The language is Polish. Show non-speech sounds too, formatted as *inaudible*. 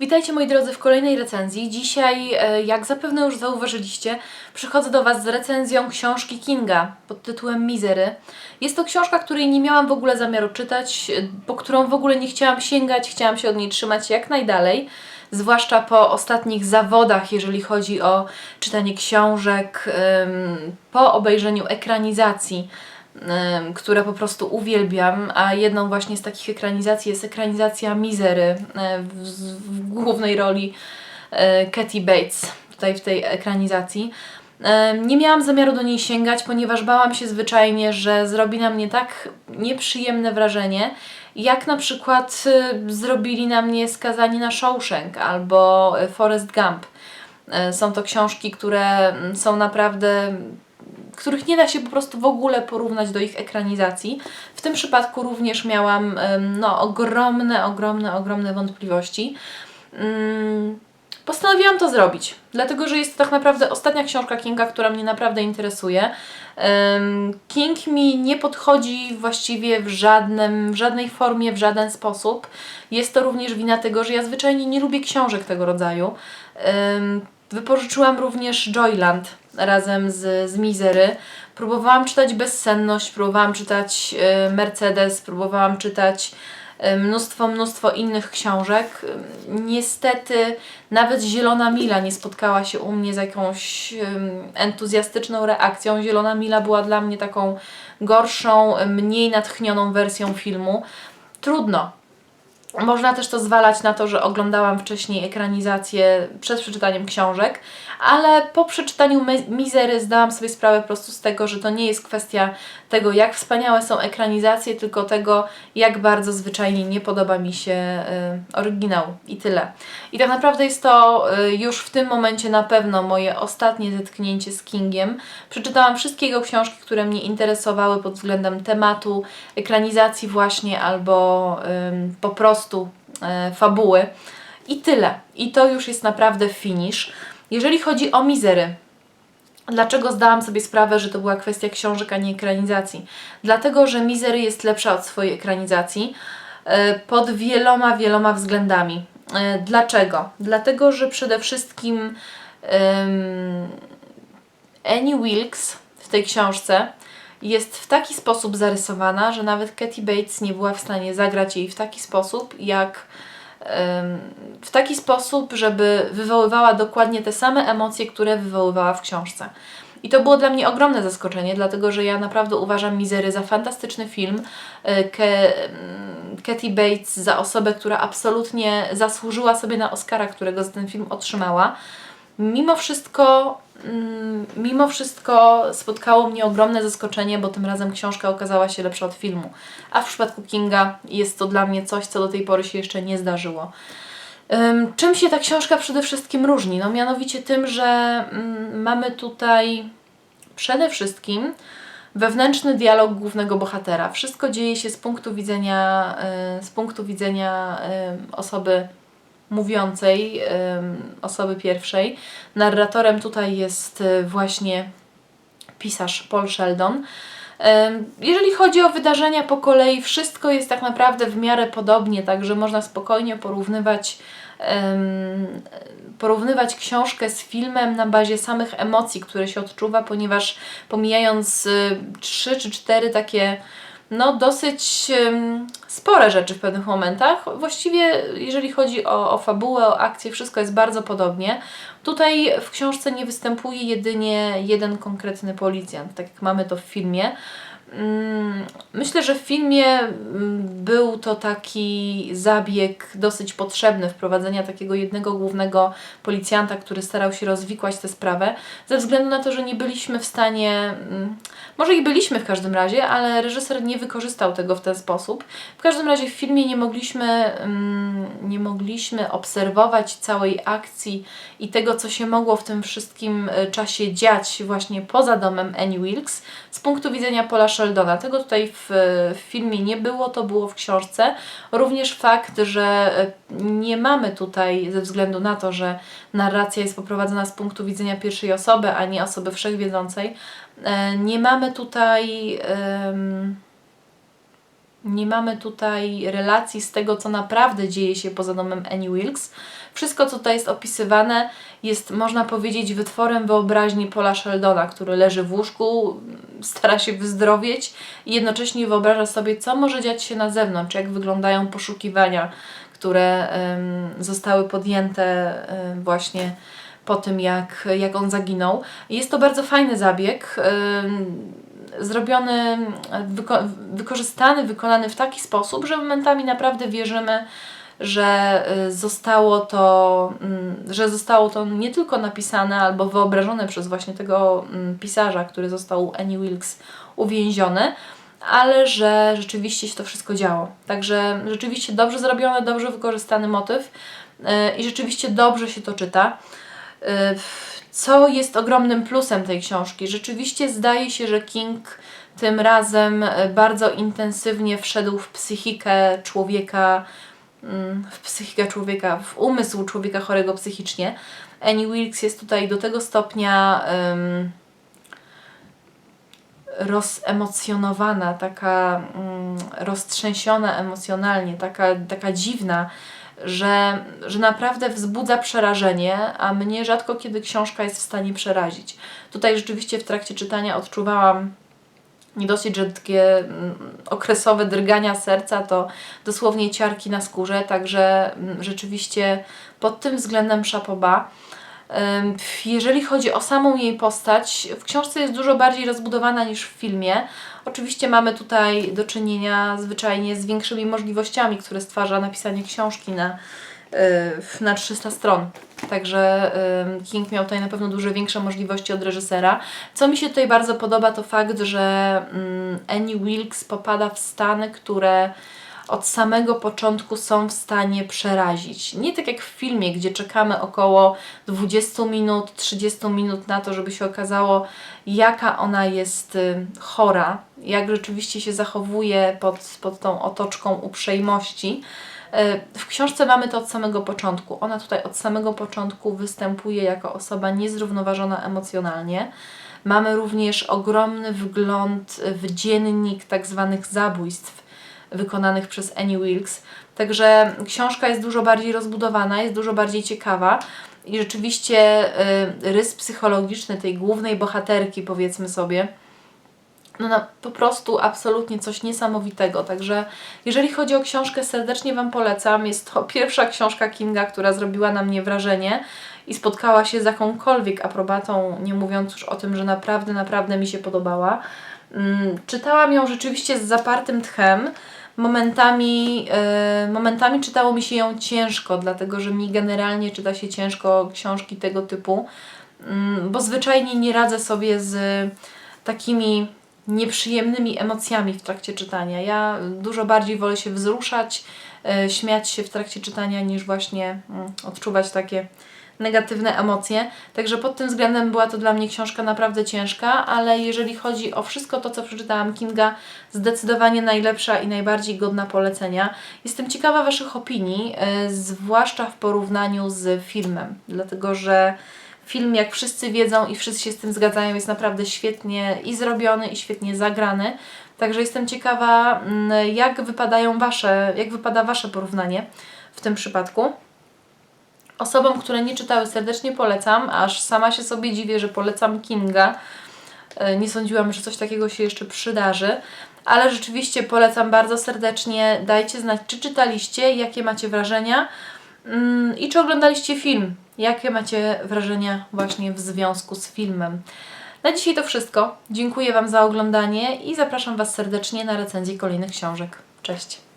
Witajcie moi drodzy w kolejnej recenzji. Dzisiaj, e, jak zapewne już zauważyliście, przychodzę do Was z recenzją książki Kinga pod tytułem Misery. Jest to książka, której nie miałam w ogóle zamiaru czytać, e, po którą w ogóle nie chciałam sięgać, chciałam się od niej trzymać jak najdalej. Zwłaszcza po ostatnich zawodach, jeżeli chodzi o czytanie książek, po obejrzeniu ekranizacji które po prostu uwielbiam, a jedną właśnie z takich ekranizacji jest ekranizacja Misery e, w, w głównej roli e, Katy Bates tutaj w tej ekranizacji. E, Nie miałam zamiaru do niej sięgać, ponieważ bałam się zwyczajnie, że zrobi na mnie tak nieprzyjemne wrażenie, jak na przykład e, zrobili na mnie skazani na Shawshank albo e, Forrest Gump. E, Są to książki, które są naprawdę których nie da się po prostu w ogóle porównać do ich ekranizacji. W tym przypadku również miałam no, ogromne, ogromne, ogromne wątpliwości. Mm, Postanowiłam to zrobić, dlatego że jest to tak naprawdę ostatnia książka Kinga, która mnie naprawdę interesuje. King mi nie podchodzi właściwie w, żadnym, w żadnej formie, w żaden sposób. Jest to również wina tego, że ja zwyczajnie nie lubię książek tego rodzaju. Wypożyczyłam również Joyland razem z, z Misery. Próbowałam czytać Bezsenność, próbowałam czytać e, Mercedes, próbowałam czytać e, mnóstwo, mnóstwo innych książek. Niestety nawet Zielona Mila nie spotkała się u mnie z jakąś entuzjastyczną reakcją. Zielona Mila była dla mnie taką gorszą, mniej natchnioną wersją filmu. Trudno, można też to zwalać na to, że oglądałam wcześniej ekranizację przed przeczytaniem książek, ale po przeczytaniu Mizery zdałam sobie sprawę po prostu z tego, że to nie jest kwestia tego, jak wspaniałe są ekranizacje, tylko tego, jak bardzo zwyczajnie nie podoba mi się y, oryginał i tyle. I tak naprawdę jest to y, już w tym momencie na pewno moje ostatnie zetknięcie z Kingiem. Przeczytałam wszystkie jego książki, które mnie interesowały pod względem tematu, ekranizacji właśnie albo ym, po prostu y, fabuły. I tyle. I to już jest naprawdę finish. Jeżeli chodzi o Mizery, Dlaczego zdałam sobie sprawę, że to była kwestia książek, a nie ekranizacji? Dlatego, że Misery jest lepsza od swojej ekranizacji e, pod wieloma, wieloma względami. E, Dlaczego? Dlatego, że przede wszystkim em, Annie Wilkes w tej książce jest w taki sposób zarysowana, że nawet Katy Bates nie była w stanie zagrać jej w taki sposób, jak w taki sposób, żeby wywoływała dokładnie te same emocje, które wywoływała w książce. I to było dla mnie ogromne zaskoczenie, dlatego że ja naprawdę uważam Mizery za fantastyczny film. e, Ke, mm, Katy Bates za osobę, która absolutnie zasłużyła sobie na Oscara, którego za ten film otrzymała. Mimo wszystko, mm, mimo wszystko spotkało mnie ogromne zaskoczenie, bo tym razem książka okazała się lepsza od filmu. A w przypadku Kinga jest to dla mnie coś, co do tej pory się jeszcze nie zdarzyło. Ym, Czym się ta książka przede wszystkim różni? No mianowicie tym, że mm, mamy tutaj przede wszystkim wewnętrzny dialog głównego bohatera. Wszystko dzieje się z punktu widzenia, y, z punktu widzenia y, osoby mówiącej, osoby pierwszej. Narratorem tutaj jest y, właśnie pisarz Paul Sheldon. Jeżeli chodzi o wydarzenia po kolei, wszystko jest tak naprawdę w miarę podobnie, także można spokojnie porównywać, porównywać książkę z filmem na bazie samych emocji, które się odczuwa, ponieważ pomijając y, trzy czy cztery takie no dosyć spore rzeczy w pewnych momentach. Właściwie jeżeli chodzi o, o fabułę, o akcję, wszystko jest bardzo podobnie. Tutaj w książce nie występuje jedynie jeden konkretny policjant, tak jak mamy to w filmie. Mm, Myślę, że w filmie mm, był to taki zabieg dosyć potrzebny wprowadzenia takiego jednego głównego policjanta, który starał się rozwikłać tę sprawę, ze względu na to, że nie byliśmy w stanie, mm, może i byliśmy w każdym razie, ale reżyser nie wykorzystał tego w ten sposób. W każdym razie w filmie nie mogliśmy, nie mogliśmy obserwować całej akcji i tego, co się mogło w tym wszystkim e, czasie dziać właśnie poza domem Annie Wilkes z punktu widzenia Paula Sheldona. Tego tutaj w, w filmie nie było, to było w książce. Również fakt, że e, nie mamy tutaj, ze względu na to, że narracja jest poprowadzona z punktu widzenia pierwszej osoby, a nie osoby wszechwiedzącej, e, nie mamy tutaj... em, Nie mamy tutaj relacji z tego, co naprawdę dzieje się poza domem Annie Wilkes. Wszystko, co tutaj jest opisywane, jest, można powiedzieć, wytworem wyobraźni Paula Sheldona, który leży w łóżku, stara się wyzdrowieć i jednocześnie wyobraża sobie, co może dziać się na zewnątrz, jak wyglądają poszukiwania, które em, zostały podjęte em, właśnie po tym, jak, jak on zaginął. Jest to bardzo fajny zabieg. em, Zrobiony, wyko- wykorzystany, wykonany w taki sposób, że momentami naprawdę wierzymy, że y, zostało to, mm, że zostało to nie tylko napisane albo wyobrażone przez właśnie tego mm, pisarza, który został u Annie Wilkes uwięziony, ale że rzeczywiście się to wszystko działo. Także rzeczywiście dobrze zrobiony, dobrze wykorzystany motyw y, i rzeczywiście dobrze się to czyta. Y, Co jest ogromnym plusem tej książki? Rzeczywiście zdaje się, że King tym razem bardzo intensywnie wszedł w psychikę człowieka, w psychikę człowieka, w umysł człowieka chorego psychicznie. Annie Wilkes jest tutaj do tego stopnia um, rozemocjonowana, taka um, roztrzęsiona emocjonalnie, taka, taka dziwna, że, że naprawdę wzbudza przerażenie, a mnie rzadko kiedy książka jest w stanie przerazić. Tutaj rzeczywiście w trakcie czytania odczuwałam nie dosyć, że takie mm, okresowe drgania serca, to dosłownie ciarki na skórze, także mm, rzeczywiście pod tym względem szapoba. Jeżeli chodzi o samą jej postać, w książce jest dużo bardziej rozbudowana niż w filmie. Oczywiście mamy tutaj do czynienia zwyczajnie z większymi możliwościami, które stwarza napisanie książki na, y, na 300 stron. Także King miał tutaj na pewno dużo większe możliwości od reżysera. Co mi się tutaj bardzo podoba, to fakt, że Annie Wilkes popada w stany, które od samego początku są w stanie przerazić. Nie tak jak w filmie, gdzie czekamy około 20 minut, 30 minut na to, żeby się okazało, jaka ona jest y, chora, jak rzeczywiście się zachowuje pod, pod tą otoczką uprzejmości. Y, W książce mamy to od samego początku. Ona tutaj od samego początku występuje jako osoba niezrównoważona emocjonalnie. Mamy również ogromny wgląd w dziennik tak zwanych zabójstw wykonanych przez Annie Wilkes. Także książka jest dużo bardziej rozbudowana, jest dużo bardziej ciekawa i rzeczywiście y, rys psychologiczny tej głównej bohaterki, powiedzmy sobie, no po prostu absolutnie coś niesamowitego. Także jeżeli chodzi o książkę, serdecznie Wam polecam. Jest to *laughs* pierwsza książka Kinga, która zrobiła na mnie wrażenie i spotkała się z jakąkolwiek aprobatą, nie mówiąc już o tym, że naprawdę, naprawdę mi się podobała. Mm, Czytałam ją rzeczywiście z zapartym tchem. Momentami, yy, momentami czytało mi się ją ciężko, dlatego że mi generalnie czyta się ciężko książki tego typu, mm, bo zwyczajnie nie radzę sobie z takimi nieprzyjemnymi emocjami w trakcie czytania. Ja dużo bardziej wolę się wzruszać, yy, śmiać się w trakcie czytania, niż właśnie mm, odczuwać takie negatywne emocje. Także pod tym względem była to dla mnie książka naprawdę ciężka, ale jeżeli chodzi o wszystko to, co przeczytałam Kinga, zdecydowanie najlepsza i najbardziej godna polecenia. Jestem ciekawa Waszych opinii, yy, zwłaszcza w porównaniu z filmem, dlatego że film, jak wszyscy wiedzą i wszyscy się z tym zgadzają, jest naprawdę świetnie i zrobiony, i świetnie zagrany. Także jestem ciekawa, mm, jak wypadają wasze, jak wypada Wasze porównanie w tym przypadku. Osobom, które nie czytały, serdecznie polecam, aż sama się sobie dziwię, że polecam Kinga. E, Nie sądziłam, że coś takiego się jeszcze przydarzy, ale rzeczywiście polecam bardzo serdecznie. Dajcie znać, czy czytaliście, jakie macie wrażenia i czy oglądaliście film. Jakie macie wrażenia właśnie w związku z filmem. Na dzisiaj to wszystko. Dziękuję Wam za oglądanie i zapraszam Was serdecznie na recenzję kolejnych książek. Cześć!